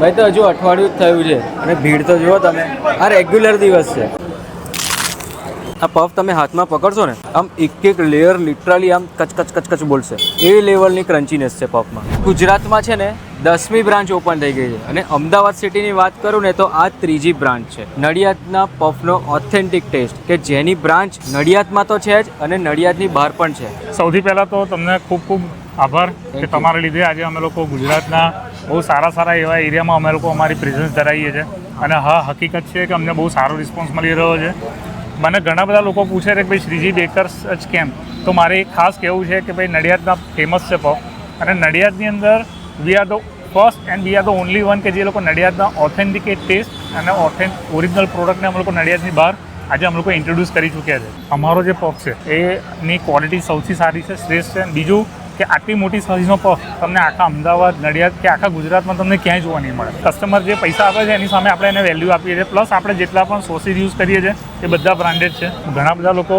ભાઈ, તો હજુ અઠવાડિયું જ થયું છે. અને ભીડ તો જુઓ તમે. આ રેગ્યુલર દિવસ છે. આ પફ તમે હાથમાં પકડશો ને, આમ એક એક લેયર લિટરલી આમ કચકચ કચ કચ કચ બોલશે. એ લેવલની ક્રન્ચીનેસ છે પફમાં. ગુજરાતમાં છે ને, દસમી બ્રાન્ચ ઓપન થઈ ગઈ છે. અને અમદાવાદ સિટીની વાત કરું ને, તો આ ત્રીજી બ્રાન્ચ છે. નડિયાદના પફનો ઓથેન્ટિક ટેસ્ટ કે જેની બ્રાન્ચ નડિયાદમાં તો છે જ અને નડિયાદની બહાર પણ છે. સૌથી પહેલાં તો તમને ખૂબ ખૂબ આભાર કે તમારા લીધે આજે અમે લોકો ગુજરાતના બહુ સારા સારા એવા એરિયામાં અમે લોકો અમારી પ્રેઝન્સ ધરાવીએ છીએ. અને હા હકીકત છે કે અમને બહુ સારો રિસ્પોન્સ મળી રહ્યો છે. મને ઘણા બધા લોકો પૂછે છે કે ભાઈ શ્રીજી બેકર્સ જ કેમ? તો મારે એક ખાસ કહેવું છે કે ભાઈ નડિયાદના ફેમસ છે પફ. અને નડિયાદની અંદર we are the first and we are the only one કે જે લોકો નડિયાદના ઓથેન્ટિકેટ ટેસ્ટ અને ઓથેન્ટ ઓરિજિનલ પ્રોડક્ટને અમે લોકો નડિયાદની બહાર આજે અમે લોકો ઇન્ટ્રોડ્યુસ કરી ચૂક્યા છે. અમારો જે પફ છે એની ક્વોલિટી સૌથી સારી છે શ્રેષ્ઠ છે. બીજું કે આટલી મોટી સાઇઝનો પફ તમને આખા અમદાવાદ નડિયાદ કે આખા ગુજરાતમાં તમને ક્યાંય જોવા નહીં મળે. કસ્ટમર જે પૈસા આપે છે એની સામે આપણે એને વેલ્યુ આપીએ છીએ. પ્લસ આપણે જેટલા પણ સોસીસ યુઝ કરીએ છીએ એ બધા બ્રાન્ડેડ છે. ઘણા બધા લોકો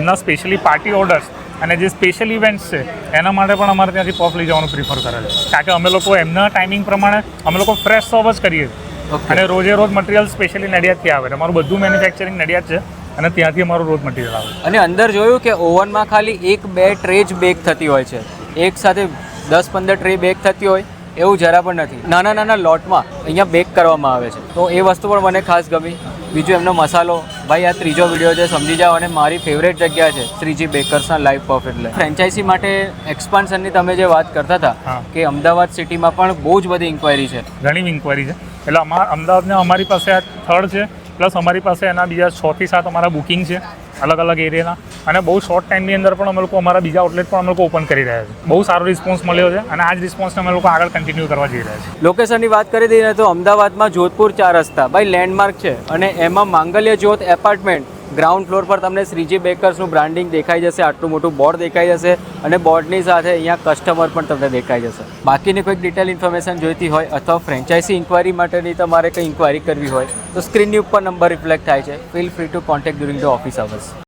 એમના સ્પેશિયલી પાર્ટી ઓર્ડર્સ અને જે સ્પેશિયલ ઇવેન્ટ્સ છે એના માટે પણ અમારે ત્યાંથી પફ લઈ જવાનું પ્રિફર કરે છે. કારણ કે અમે લોકો એમના ટાઈમિંગ પ્રમાણે અમે લોકો ફ્રેશ સર્વ જ કરીએ છીએ. અને રોજે રોજ મટીરિયલ સ્પેશિયલી નડિયાદથી આવે છે. અમારું બધું મેન્યુફેક્ચરિંગ નડિયાદ છે અને ત્યાંથી અમારું રોજ મટીરિયલ આવે અને અંદર જોયું કે ઓવનમાં ખાલી એક બે ટ્રે જ બેક થતી હોય છે. એક સાથે દસ પંદર ટ્રે બેક થતી હોય એવું જરા પણ નથી. નાના નાના લોટમાં અહીંયા બેક કરવામાં આવે છે. તો એ વસ્તુ પણ મને ખાસ ગમી. બીજું એમનો મસાલો. ભાઈ આ ત્રીજો વીડિયો છે સમજી જાઓ અને મારી ફેવરેટ જગ્યા છે શ્રીજી બેકર્સના લાઈવ પફ એટલે. ફ્રેન્ચાઇઝી માટે એક્સપાન્શનની તમે જે વાત કરતા હતા કે અમદાવાદ સિટીમાં પણ બહુ જ બધી ઇન્ક્વાયરી છે. ઘણી ઇન્કવાયરી છે. એટલે અમારા અમદાવાદને અમારી પાસે આ થર્ડ છે. પ્લસ અમારી પાસે એના બીજા છથી સાત અમારા બુકિંગ છે અલગ અલગ એરિયાના. અને બહુ શોર્ટ ટાઈમની અંદર પણ અમે લોકો અમારા બીજા આઉટલેટ પણ અમે લોકો ઓપન કરી રહ્યા છે. બહુ સારો રિસ્પોન્સ મળ્યો છે અને આ જ રિસ્પોન્સને અમે લોકો આગળ કન્ટિન્યુ કરવા જઈ રહ્યા છીએ. લોકેશનની વાત કરી દઈએ તો અમદાવાદમાં જોધપુર ચાર રસ્તા ભાઈ લેન્ડમાર્ક છે અને એમાં માંગલ્ય જ્યોત એપાર્ટમેન્ટ ગ્રાઉન્ડ ફ્લોર પર તમને શ્રીજી બેકર્સનું બ્રાન્ડિંગ દેખાઈ જશે, આટલું મોટું બોર્ડ દેખાઈ જશે અને બોર્ડની સાથે અહીંયા કસ્ટમર પણ તમને દેખાઈ જશે. બાકીની કોઈક ડિટેલ ઇન્ફોર્મેશન જોઈતી હોય અથવા ફ્રેન્ચાઇઝી ઇન્ક્વાયરી માટેની તમારે કંઈ ઇન્ક્વાયરી કરવી હોય, તો સ્ક્રીનની ઉપર નંબર રિફ્લેક્ટ થાય છે. Feel free to contact during the office hours